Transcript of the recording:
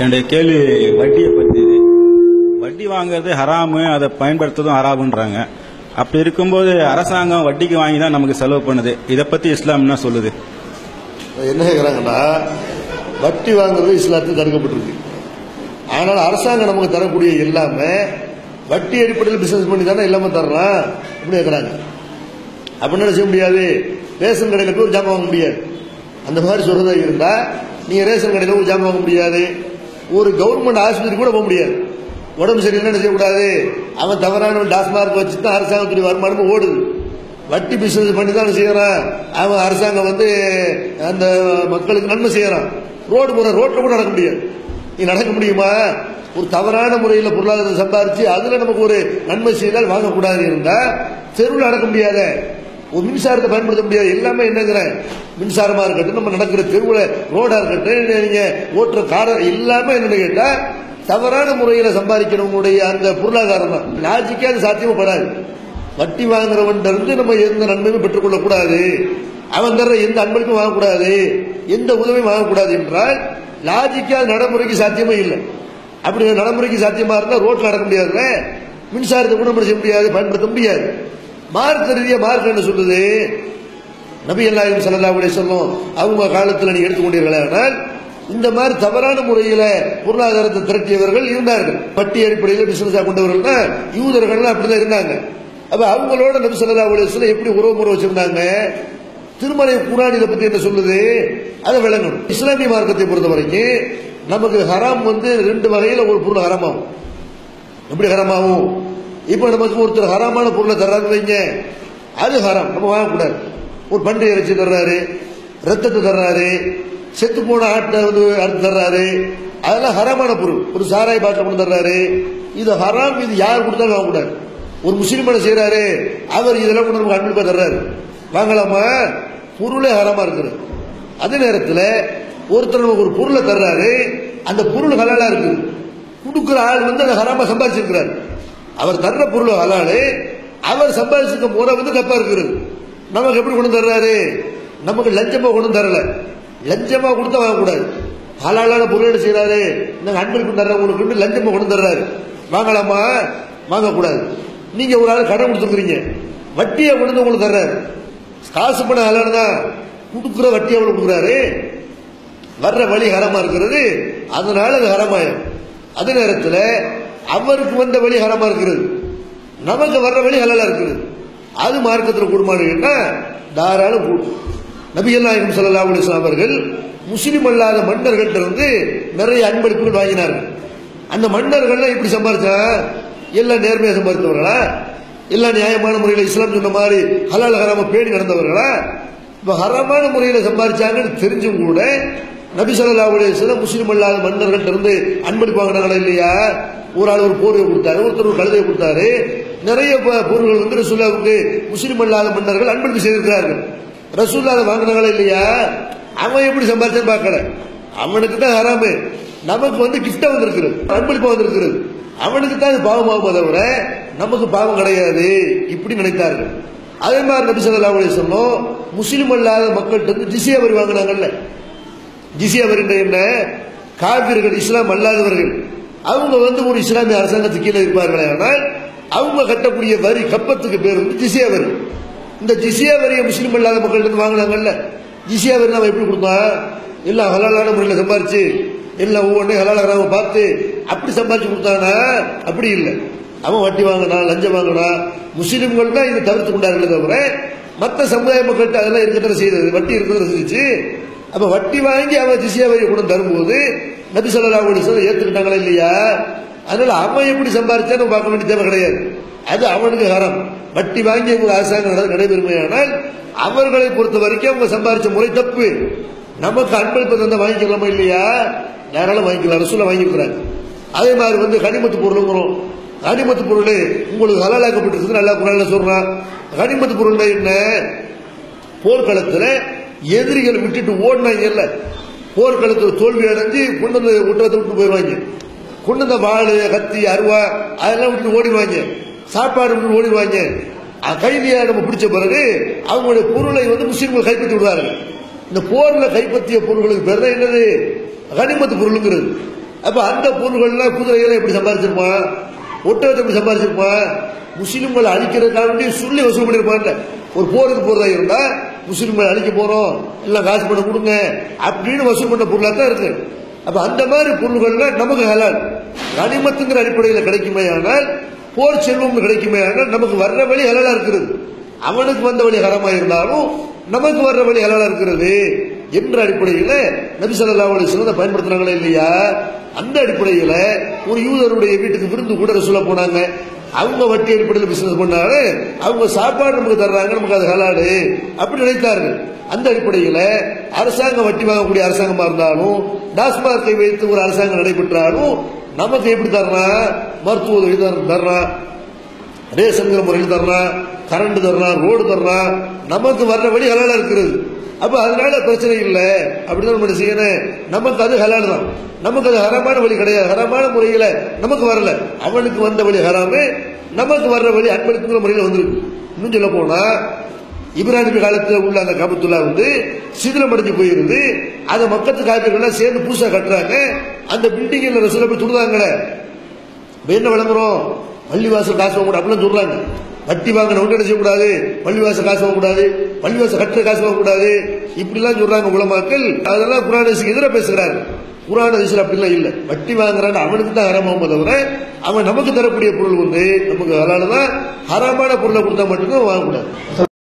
என்னுடைய கேள்வி வட்டியை பற்றி வட்டி வாங்குறது ஹராமு அதை பயன்படுத்துறதும் ஹராமுன்றாங்க. அப்படி இருக்கும்போது அரசாங்கம் வட்டிக்கு வாங்கி தான் நமக்கு செலவு பண்ணுது. இதை பத்தி இஸ்லாம் என்ன சொல்லுது? என்ன கேட்குறாங்கன்னா வட்டி வாங்குறது இஸ்லாத்தில் தடுக்கப்பட்டிருக்கு. ஆனால் அரசாங்கம் நமக்கு தரக்கூடிய எல்லாமே வட்டி அடிப்படையில் பிசினஸ் பண்ணி தானே எல்லாமே தரலாம் இப்படி கேட்குறாங்க அப்படின்னு செய்ய முடியாது? ரேஷன் கடையில் போய் ஒரு ஜாமான் வாங்க முடியாது. அந்த மாதிரி சொல்றதா இருந்தா நீங்க ரேஷன் கடையில் ஒரு ஜாமான் வாங்க முடியாது. ஒரு கவர்மெண்ட் ஆஸ்பத்திரி கூட போக முடியாது. உடம்பு சரி என்ன செய்யக்கூடாது? அவன் தவறான டாஸ்மார்க் வச்சு தான் அரசாங்கத்துடைய வருமானமும் ஓடுது. வட்டி பிசினஸ் பண்ணி தான் செய்யறான். அவன் அரசாங்கம் வந்து அந்த மக்களுக்கு நன்மை செய்யறான். ரோடு போற ரோட்ல கூட நடக்க முடியாது. நீ நடக்க முடியுமா? ஒரு தவறான முறையில் பொருளாதாரம் சம்பாரிச்சு அதுல நமக்கு ஒரு நன்மை செய்தால் வாங்கக்கூடாது இருந்தா தெருவில் நடக்க முடியாத. ஒரு மின்சாரத்தை பயன்படுத்த முடியாது. எல்லாமே என்னங்கிறேன். மின்சாரமா இருக்கட்டும் நம்ம நடக்கிற தெருவில் ரோடா இருக்கட்டும் நீங்க ஓட்டுற கார எல்லாமே என்னன்னு கேட்டா தவறான முறையில சம்பாதிக்கிறவங்களுடைய அந்த பொருளாதாரம் தான். லாஜிக்கே அது சாத்தியப்படாது வட்டி வாங்குறவன் இருந்து நம்ம எந்த நன்மையும் பெற்றுக்கொள்ள கூடாது அவன் தர்ற எந்த அன்பளிப்பும் வாங்கக்கூடாது. எந்த உதவியும் வாங்கக்கூடாது என்றால் லாஜிக்கா அது நடைமுறைக்கு சாத்தியமே இல்லை. அப்படி நடைமுறைக்கு சாத்தியமா இருந்தா ரோட்ல நடக்க முடியாதுல்ல. மின்சாரத்தை கூட செய்ய முடியாது பயன்படுத்த முடியாது. மார்க்க ரீதியா மார்க்க என்ன சொல்லுது? நபி அல்லாஹிம் சல்லா உடைய சொல்லும் அவங்க காலத்தில் நீ எடுத்துக்கொண்டீர்களே ஆனால் இந்த மாதிரி தவறான முறையில பொருளாதாரத்தை திரட்டியவர்கள் இருந்தார்கள். பட்டி அடிப்படையில் பிசினஸா கொண்டவர்கள் யூதர்கள் அப்படிதான் இருந்தாங்க. அப்ப அவங்களோட நபி சல்லா அலைஹி எப்படி உறவு முறை வச்சிருந்தாங்க? திருமலை குரான் இதை பத்தி என்ன சொல்லுது? அதை விளங்கணும். இஸ்லாமிய மார்க்கத்தை பொறுத்த வரைக்கும் நமக்கு ஹராம் வந்து ரெண்டு வகையில ஒரு பொருள் ஹராமாகும். எப்படி ஹராமாகும்? இப்போ நமக்கு ஒருத்தர் ஹராமான பொருளை தர்றாருன்னு வைங்க. அது ஹராம். நம்ம வாங்கக்கூடாது. ஒரு பன்றி இறைச்சி தர்றாரு ரத்தத்தை தர்றாரு செத்து போன ஆட்டை வந்து அறுத்து தர்றாரு. அதெல்லாம் ஹராமான பொருள். ஒரு சாராய் பாட்டில் கொண்டு தர்றாரு. இது ஹராம். இது யார் கொடுத்தாலும் வாங்கக்கூடாது. ஒரு முஸ்லீம் செய்கிறாரு அவர் இதெல்லாம் கொண்டு நமக்கு அன்பு தர்றாரு. வாங்கலாமா? பொருளே ஹராமா இருக்குது. அதே நேரத்தில் ஒருத்தர் நமக்கு ஒரு பொருளை தர்றாரு. அந்த பொருள் ஹலாலாக இருக்குது. கொடுக்குற ஆள் வந்து அதை ஹராமா சம்பாதிச்சிருக்கிறார். அவர் தர்ற பொருள் ஹலாலு அவர் சம்பாதிச்சிருக்க முறை வந்து தப்பா இருக்கிறது நமக்கு எப்படி கொண்டு தர்றாரு? நமக்கு லஞ்சமா கொண்டு தரல. லஞ்சமா கொடுத்தா வாங்கக்கூடாது. ஹலாலான பொருள் என்ன செய்யறாரு நாங்க அன்பிற்கு தர்ற உங்களுக்கு லஞ்சமா கொண்டு தர்றாரு. வாங்கலாமா? வாங்கக்கூடாது. நீங்க ஒரு ஆள் கடன் கொடுத்துருக்கீங்க வட்டியை கொண்டு வந்து உங்களுக்கு தர்றாரு. காசு பணம் ஹலால் தான் கொடுக்குற வட்டியை எவ்வளவு கொடுக்குறாரு. வர்ற வழி ஹரமா இருக்கிறது. அதனால அது ஹரமாயம் அதே நேரத்தில் அவருக்கு வந்த வழி ஹரமா இருக்கிறது. நமக்கு வர்ற வழி ஹலலா இருக்கிறது. அது மார்க்கத்தில் கூடுமானு தாராளம் கூடும் நபியல்லாஹிம் சல்லா அலிஸ்லாம் அவர்கள் முஸ்லீம் அல்லாத மன்னர்கள்ட்ட இருந்து நிறைய அன்பளிப்புகள் வாங்கினார்கள். அந்த மன்னர்கள்லாம் எப்படி சம்பாதிச்சா எல்லாம் நேர்மையாக சம்பாதித்தவர்களா எல்லாம் நியாயமான முறையில் இஸ்லாம் சொன்ன மாதிரி ஹலால் ஹராம பேணி நடந்தவர்களா? இப்போ ஹரமான முறையில் சம்பாதிச்சாங்கன்னு தெரிஞ்சும் கூட நபி சொல்லா சில முஸ்லீம் அல்லாத மன்னர்கள்ட்ட இருந்து அன்பளிப்பு வாங்கினாங்களா இல்லையா? ஒரு ஆள் ஒரு போர்வை கொடுத்தாரு ஒருத்தர் ஒரு கழுதையை கொடுத்தாரு. நிறைய பொருள்கள் வந்து ரசூல்லாவுக்கு முஸ்லீம் அல்லாத மன்னர்கள் அன்பளிப்பு செய்திருக்கிறார்கள். ரசூல்லாத வாங்கினாங்களா இல்லையா? அவன் எப்படி சம்பாதிச்சான்னு பார்க்கல. அவனுக்கு தான் ஹராமு. நமக்கு வந்து கிஃப்டா வந்திருக்கிறது அன்பளிப்பா வந்திருக்கிறது. அவனுக்கு தான் இது பாவமாகும் தவிர நமக்கு பாவம் கிடையாது இப்படி நினைத்தார்கள். அதே மாதிரி நபி சொல்லா சொல்லும் முஸ்லீம் அல்லாத மக்கள்கிட்ட வந்து ஜிசியா வரி வாங்கினாங்கல்ல. ஜிசியா வரின்ற என்ன? காவிர்கள் இஸ்லாம் அல்லாதவர்கள். அவங்க வந்து ஒரு இஸ்லாமிய அரசாங்கத்துக்கு கீழே இருப்பார்களே ஆனால் அவங்க கட்டக்கூடிய வரி கப்பத்துக்கு பேர் வந்து ஜிசியா வரி. இந்த ஜிசியா வரியை முஸ்லீம் இல்லாத மக்கள்கிட்ட வாங்கினாங்கல்ல? ஜிசியா வரி நம்ம எப்படி கொடுத்தோம்? எல்லாம் ஹலாலான முறையில் சம்பாரிச்சு எல்லாம் ஒவ்வொன்றையும் ஹலாலாக பார்த்து அப்படி சம்பாதிச்சு கொடுத்தானா? அப்படி இல்லை. அவன் வட்டி வாங்கினா லஞ்சம் வாங்கினா முஸ்லீம்கள் தான் இதை தவிர்த்து கொண்டார்களே தவிர மற்ற சமுதாய மக்கள்கிட்ட அதெல்லாம் இருக்கிறத செய்தது. வட்டி இருக்கிறத செஞ்சு அப்ப வட்டி வாங்கி அவன் ஜிசியா வரி கூட தரும்போது நபி சொல்லா சொல்ல ஏத்துக்கிட்டாங்களா இல்லையா? அதனால அவன் எப்படி சம்பாதிச்சான்னு பார்க்க வேண்டிய தேவை கிடையாது. அது அவனுக்கு ஹரம். வட்டி வாங்கி ஒரு அரசாங்கம் நடைபெறுமையானால் அவர்களை பொறுத்த வரைக்கும் அவங்க சம்பாதிச்ச முறை தப்பு. நமக்கு அன்பளிப்பு தந்தா வாங்கிக்கலாமா இல்லையா? யாராலும் வாங்கிக்கலாம். ரசூலா வாங்கிக்கிறாங்க. அதே மாதிரி வந்து கனிமத்து பொருளுங்கிறோம் கனிமத்து பொருள் உங்களுக்கு ஹலாலாக்கப்பட்டிருக்கு நல்லா குரல்ல சொல்றான். கனிமத்து பொருள் என்ன? போர்க்களத்தில் எதிரிகள் விட்டுட்டு ஓடினாங்க இல்ல. போர்க்களத்தில் தோல்வி அடைஞ்சு கொண்டு வந்து விட்டத்தை விட்டு போயிடுவாங்க. கொண்டு வந்த வாள் கத்தி அருவா அதெல்லாம் விட்டு ஓடிவாங்க சாப்பாடு விட்டு ஓடிவாங்க கைதியா நம்ம பிடிச்ச பிறகு அவங்களுடைய பொருளை வந்து முஸ்லீம்கள் கைப்பற்றி விடுவார்கள். இந்த போர்ல கைப்பற்றிய பொருள்களுக்கு பேர் தான் என்னது? கனிமத்து பொருளுங்கிறது. அப்ப அந்த பொருள்கள்ல குதிரைகளை எப்படி சம்பாதிச்சிருப்பான் ஒட்டகத்தை எப்படி சம்பாதிச்சிருப்பான் முஸ்லீம்களை அழிக்கிறதுக்காக வேண்டி சொல்லி வசூல் பண்ணியிருப்பான் ஒரு போருக்கு போறதா இருந்தா முஸ்லீம்களை அழிக்க போறோம். எல்லாம் காசு பண்ண கொடுங்க. அப்படின்னு வசூல் பண்ண பொருளாக தான் இருக்கு. அப்ப அந்த மாதிரி பொருள்கள்ல நமக்கு ஹலால். கனிமத்துங்கிற அடிப்படையில் கிடைக்குமே ஆனால் போர் செல்வம் கிடைக்குமே ஆனால் நமக்கு வர்ற வழி ஹலாலா இருக்கிறது. அவனுக்கு வந்த வழி ஹரமா இருந்தாலும் நமக்கு வர்ற வழி ஹலாலா இருக்கிறது என்ற அடிப்படையில் நபி சல்லா அலைஹி வஸல்லம் பயன்படுத்துறாங்களா இல்லையா? அந்த அடிப்படையில் ஒரு யூதருடைய வீட்டுக்கு விருந்து கூட சொல்ல போனாங்க. அவங்க வட்டி அடிப்படையில் பிசினஸ் பண்ணாரு அவங்க சாப்பாடு நமக்கு தர்றாங்க நமக்கு அது ஹலாடு அப்படி நினைத்தார்கள். அந்த அடிப்படையில் அரசாங்கம் வட்டி வாங்கக்கூடிய அரசாங்கமாக இருந்தாலும் டாஸ்மார்க்கை வைத்து ஒரு அரசாங்கம் நடைபெற்றாலும் நமக்கு எப்படி தர்றா? மருத்துவ உதவி தர்றா. ரேஷன்கிற முறையில் தர்றா கரண்ட் தர்றா ரோடு தர்றா. நமக்கு வர்ற வழி ஹலாலாக இருக்கிறது. அப்ப அதனால பிரச்சனை இல்லை. அப்படிதான் நம்ம செய்யணும்? நமக்கு அது ஹலால் தான். நமக்கு அது ஹரமான வழி கிடையாது. ஹரமான முறையில நமக்கு வரல. அவனுக்கு வந்த வழி ஹராமு. நமக்கு வர்ற வழி அன்பளிப்புங்கிற முறையில் வந்திருக்கு. இன்னும் சொல்ல போனா இப்ராஹிம் காலத்தில் உள்ள அந்த கபத்துல்லா வந்து சிதிலம் அடைஞ்சு போயிருந்து அதை மக்கத்து காய்கறிகள்லாம் சேர்ந்து புதுசா கட்டுறாங்க. அந்த பில்டிங்ல ரசூலை போய் துடுதாங்களே என்ன விளங்குறோம்? பள்ளிவாசல் காசு வாங்க அப்படிலாம் சொல்றாங்க வட்டி வாங்கினவங்க என்ன செய்யக்கூடாது? பள்ளிவாச காசு வாங்கக்கூடாது. பள்ளிவாச கட்டுற காசு வாங்கக்கூடாது. இப்படிலாம் சொல்றாங்க உலமாக்கள். அதெல்லாம் குரானசுக்கு எதிராக பேசுகிறாங்க குரான் அதிசல் அப்படிலாம் இல்லை. வட்டி வாங்குறான்னு அவனுக்கு தான் ஹரமாகும் தவிர அவன் நமக்கு தரக்கூடிய பொருள் வந்து நமக்கு ஹலால தான் ஹராமான பொருளை கொடுத்தா மட்டும்தான் வாங்கக்கூடாது.